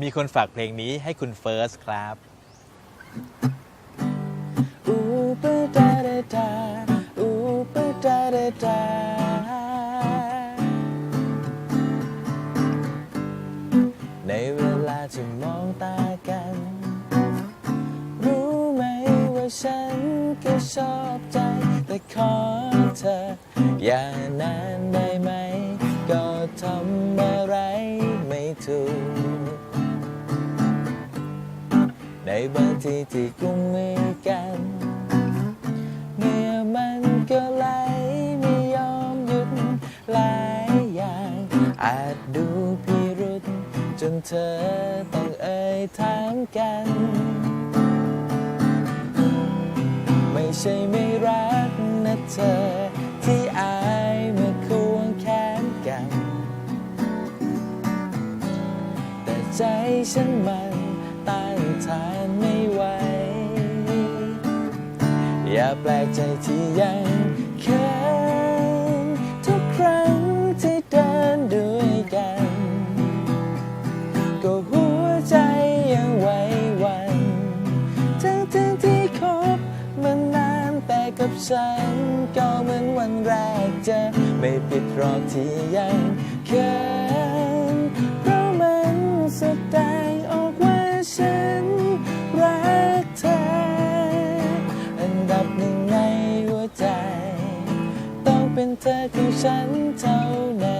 มีคนฝากเพลงนี้ให้คุณเฟิร์สครับอูปะดาดาดาอูปะดาดาดาในเวลาที่มองตากัน รู้ไหมว่าฉันก็ชอบใจ แต่ขอเธออย่านาน บางทีที่กุมมือกัน เมื่อมันก็ไหลไม่ยอมหยุดหลายอย่าง อาจดูพิรุษจนเธอต้องเอ่ยถามกัน ไม่ใช่ไม่รักนะเธอที่อายเมื่อควงแขนกัน แต่ใจฉันมัน ต้านทานไม่ไหว อย่าแปลกใจที่ยังเขินทุกครั้งที่เดินด้วยกัน ก็หัวใจยังไหวหวัน ทั้งทั้งที่คบมานานแต่กับฉัน ก็เหมือนวันแรกเจอไม่ผิดหรอกที่ยังเขิน เธอของฉันเท่านั้น